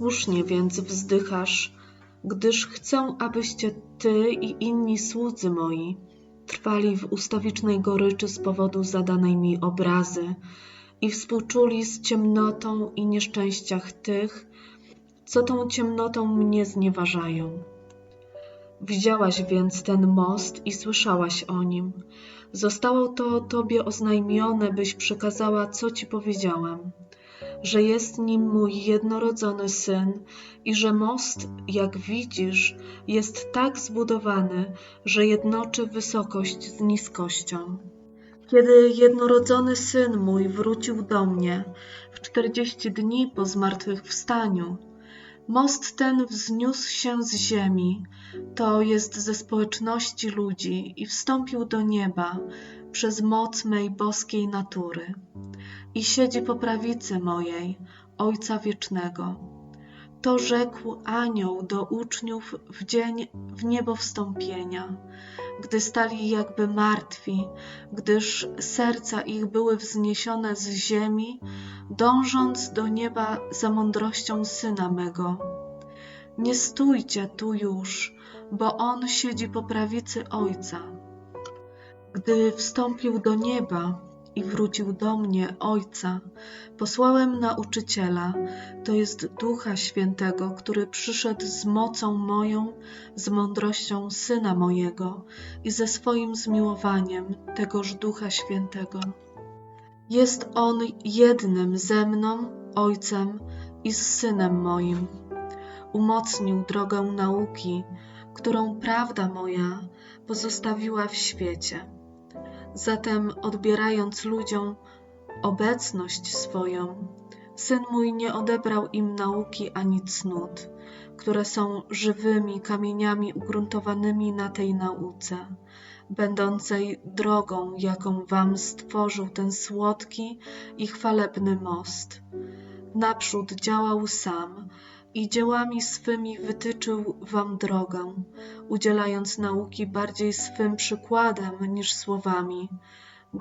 Słusznie więc wzdychasz, gdyż chcę, abyście ty i inni słudzy moi trwali w ustawicznej goryczy z powodu zadanej mi obrazy i współczuli z ciemnotą i nieszczęściach tych, co tą ciemnotą mnie znieważają. Widziałaś więc ten most i słyszałaś o nim. Zostało to tobie oznajmione, byś przekazała, co ci powiedziałam, że jest nim mój jednorodzony syn i że most, jak widzisz, jest tak zbudowany, że jednoczy wysokość z niskością. Kiedy jednorodzony syn mój wrócił do mnie w czterdzieści dni po zmartwychwstaniu, most ten wzniósł się z ziemi, to jest ze społeczności ludzi, i wstąpił do nieba przez moc mej boskiej natury. I siedzi po prawicy mojej, Ojca Wiecznego. To rzekł anioł do uczniów w dzień w niebo wstąpienia, gdy stali jakby martwi, gdyż serca ich były wzniesione z ziemi, dążąc do nieba za mądrością Syna mego. Nie stójcie tu już, bo On siedzi po prawicy Ojca. Gdy wstąpił do nieba i wrócił do mnie Ojca, posłałem nauczyciela, to jest Ducha Świętego, który przyszedł z mocą moją, z mądrością Syna mojego i ze swoim zmiłowaniem tegoż Ducha Świętego. Jest On jednym ze mną, Ojcem i z Synem moim. Umocnił drogę nauki, którą prawda moja pozostawiła w świecie. Zatem, odbierając ludziom obecność swoją, syn mój nie odebrał im nauki ani cnót, które są żywymi kamieniami ugruntowanymi na tej nauce, będącej drogą, jaką wam stworzył ten słodki i chwalebny most. Naprzód działał sam, i dziełami swymi wytyczył wam drogę, udzielając nauki bardziej swym przykładem niż słowami.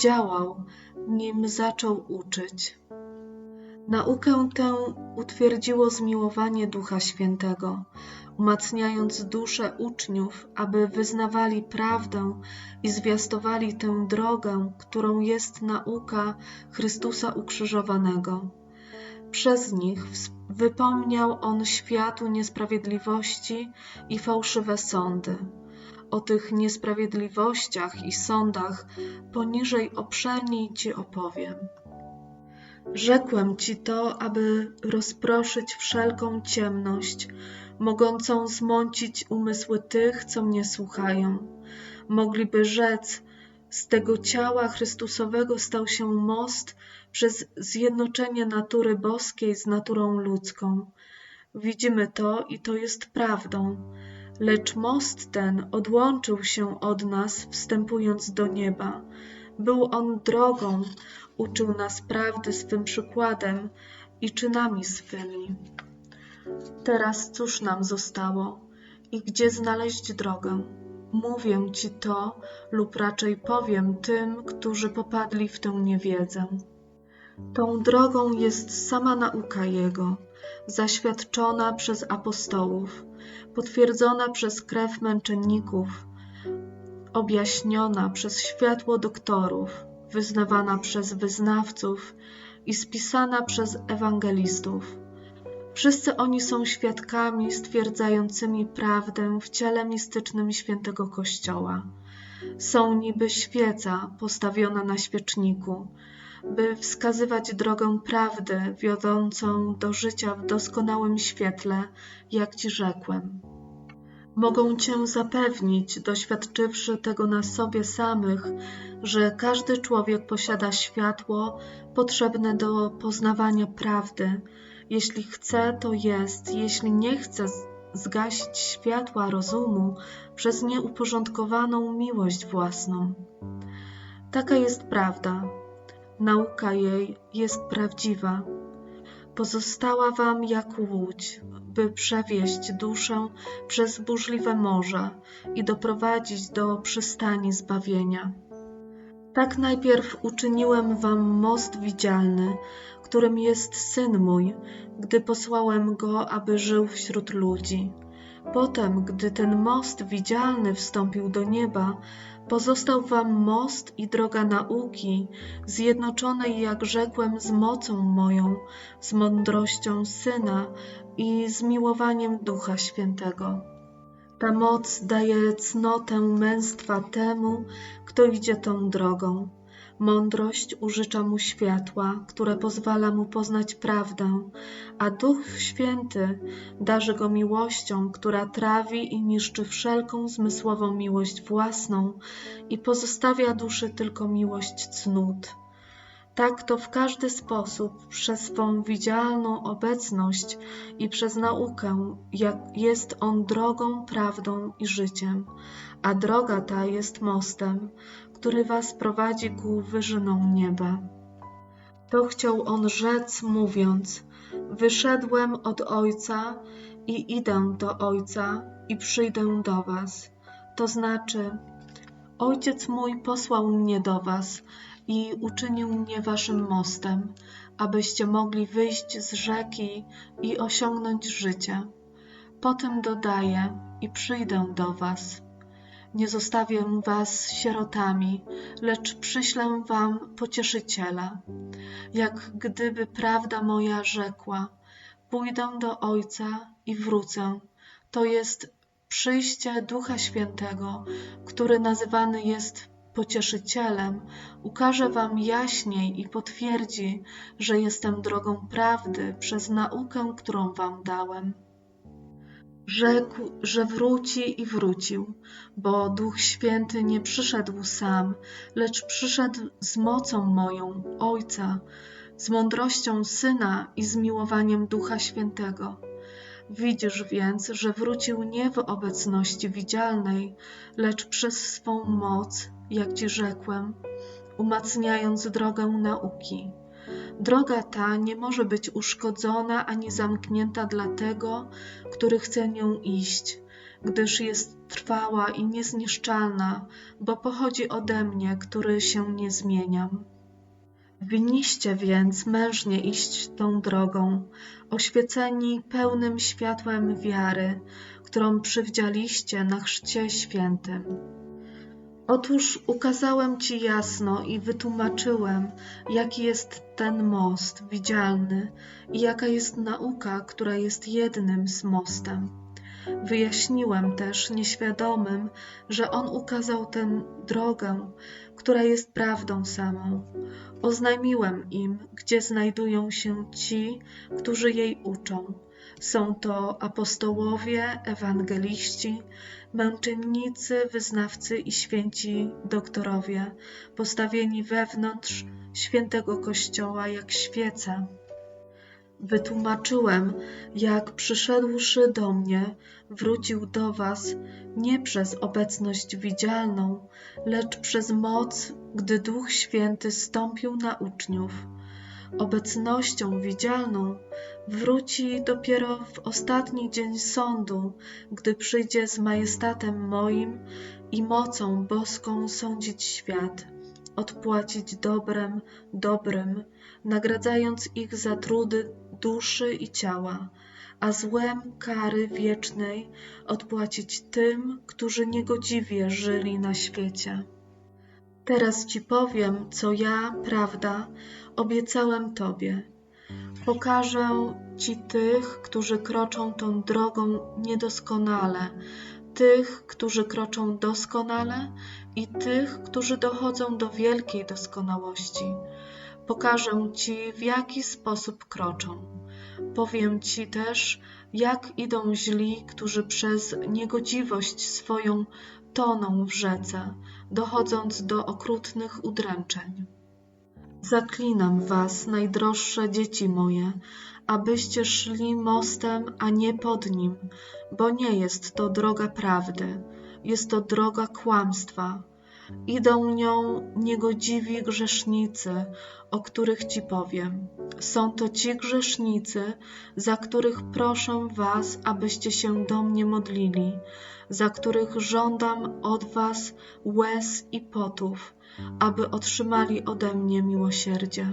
Działał, nim zaczął uczyć. Naukę tę utwierdziło zmiłowanie Ducha Świętego, umacniając dusze uczniów, aby wyznawali prawdę i zwiastowali tę drogę, którą jest nauka Chrystusa ukrzyżowanego. Przez nich wypomniał on światu niesprawiedliwości i fałszywe sądy. O tych niesprawiedliwościach i sądach poniżej obszerniej ci opowiem. Rzekłem ci to, aby rozproszyć wszelką ciemność, mogącą zmącić umysły tych, co mnie słuchają. Mogliby rzec, z tego ciała Chrystusowego stał się most przez zjednoczenie natury boskiej z naturą ludzką. Widzimy to i to jest prawdą. Lecz most ten odłączył się od nas, wstępując do nieba. Był on drogą, uczył nas prawdy swym przykładem i czynami swymi. Teraz cóż nam zostało i gdzie znaleźć drogę? Mówię ci to, lub raczej powiem tym, którzy popadli w tę niewiedzę. Tą drogą jest sama nauka Jego, zaświadczona przez apostołów, potwierdzona przez krew męczenników, objaśniona przez światło doktorów, wyznawana przez wyznawców i spisana przez ewangelistów. Wszyscy oni są świadkami stwierdzającymi prawdę w ciele mistycznym świętego Kościoła. Są niby świeca postawiona na świeczniku, by wskazywać drogę prawdy wiodącą do życia w doskonałym świetle, jak Ci rzekłem. Mogą Cię zapewnić, doświadczywszy tego na sobie samych, że każdy człowiek posiada światło potrzebne do poznawania prawdy. Jeśli chce, to jest, jeśli nie chce zgasić światła rozumu przez nieuporządkowaną miłość własną. Taka jest prawda, nauka jej jest prawdziwa. Pozostała wam jak łódź, by przewieźć duszę przez burzliwe morza i doprowadzić do przystani zbawienia. Tak najpierw uczyniłem wam most widzialny, którym jest syn mój, gdy posłałem go, aby żył wśród ludzi. Potem, gdy ten most widzialny wstąpił do nieba, pozostał wam most i droga nauki, zjednoczonej, jak rzekłem, z mocą moją, z mądrością syna i z miłowaniem Ducha Świętego. Ta moc daje cnotę męstwa temu, kto idzie tą drogą. Mądrość użycza mu światła, które pozwala mu poznać prawdę, a Duch Święty darzy go miłością, która trawi i niszczy wszelką zmysłową miłość własną i pozostawia duszy tylko miłość cnót. Tak to w każdy sposób, przez swą widzialną obecność i przez naukę, jak jest on drogą, prawdą i życiem, a droga ta jest mostem, który was prowadzi ku wyżynom nieba. To chciał on rzec, mówiąc: Wyszedłem od Ojca i idę do Ojca i przyjdę do was. To znaczy, Ojciec mój posłał mnie do was i uczynił mnie waszym mostem, abyście mogli wyjść z rzeki i osiągnąć życie. Potem dodaję i przyjdę do was. Nie zostawię was sierotami, lecz przyślę wam pocieszyciela. Jak gdyby prawda moja rzekła: Pójdę do Ojca i wrócę. To jest przyjście Ducha Świętego, który nazywany jest pocieszycielem, ukaże wam jaśniej i potwierdzi, że jestem drogą prawdy przez naukę, którą wam dałem. Rzekł, że wróci i wrócił, bo Duch Święty nie przyszedł sam, lecz przyszedł z mocą moją, Ojca, z mądrością Syna i z miłowaniem Ducha Świętego. Widzisz więc, że wrócił nie w obecności widzialnej, lecz przez swą moc, jak ci rzekłem, umacniając drogę nauki. Droga ta nie może być uszkodzona ani zamknięta dla tego, który chce nią iść, gdyż jest trwała i niezniszczalna, bo pochodzi ode mnie, który się nie zmieniam. Winniście więc mężnie iść tą drogą, oświeceni pełnym światłem wiary, którą przywdzialiście na chrzcie świętym. Otóż ukazałem Ci jasno i wytłumaczyłem, jaki jest ten most widzialny i jaka jest nauka, która jest jednym z mostem. Wyjaśniłem też nieświadomym, że On ukazał tę drogę, która jest prawdą samą. Oznajmiłem im, gdzie znajdują się ci, którzy jej uczą. Są to apostołowie, ewangeliści, męczennicy, wyznawcy i święci doktorowie, postawieni wewnątrz świętego Kościoła jak świece. Wytłumaczyłem, jak przyszedłszy do mnie, wrócił do Was nie przez obecność widzialną, lecz przez moc, gdy Duch Święty stąpił na uczniów. Obecnością widzialną wróci dopiero w ostatni dzień sądu, gdy przyjdzie z majestatem moim i mocą boską sądzić świat, odpłacić dobrem dobrym, nagradzając ich za trudy duszy i ciała, a złem kary wiecznej odpłacić tym, którzy niegodziwie żyli na świecie. Teraz ci powiem, co ja, prawda, obiecałem Tobie. Pokażę Ci tych, którzy kroczą tą drogą niedoskonale, tych, którzy kroczą doskonale i tych, którzy dochodzą do wielkiej doskonałości. Pokażę Ci, w jaki sposób kroczą. Powiem Ci też, jak idą źli, którzy przez niegodziwość swoją toną w rzece, dochodząc do okrutnych udręczeń. Zaklinam was, najdroższe dzieci moje, abyście szli mostem, a nie pod nim, bo nie jest to droga prawdy, jest to droga kłamstwa. Idą nią niegodziwi grzesznicy, o których ci powiem. Są to ci grzesznicy, za których proszę was, abyście się do mnie modlili, za których żądam od was łez i potów, aby otrzymali ode mnie miłosierdzie.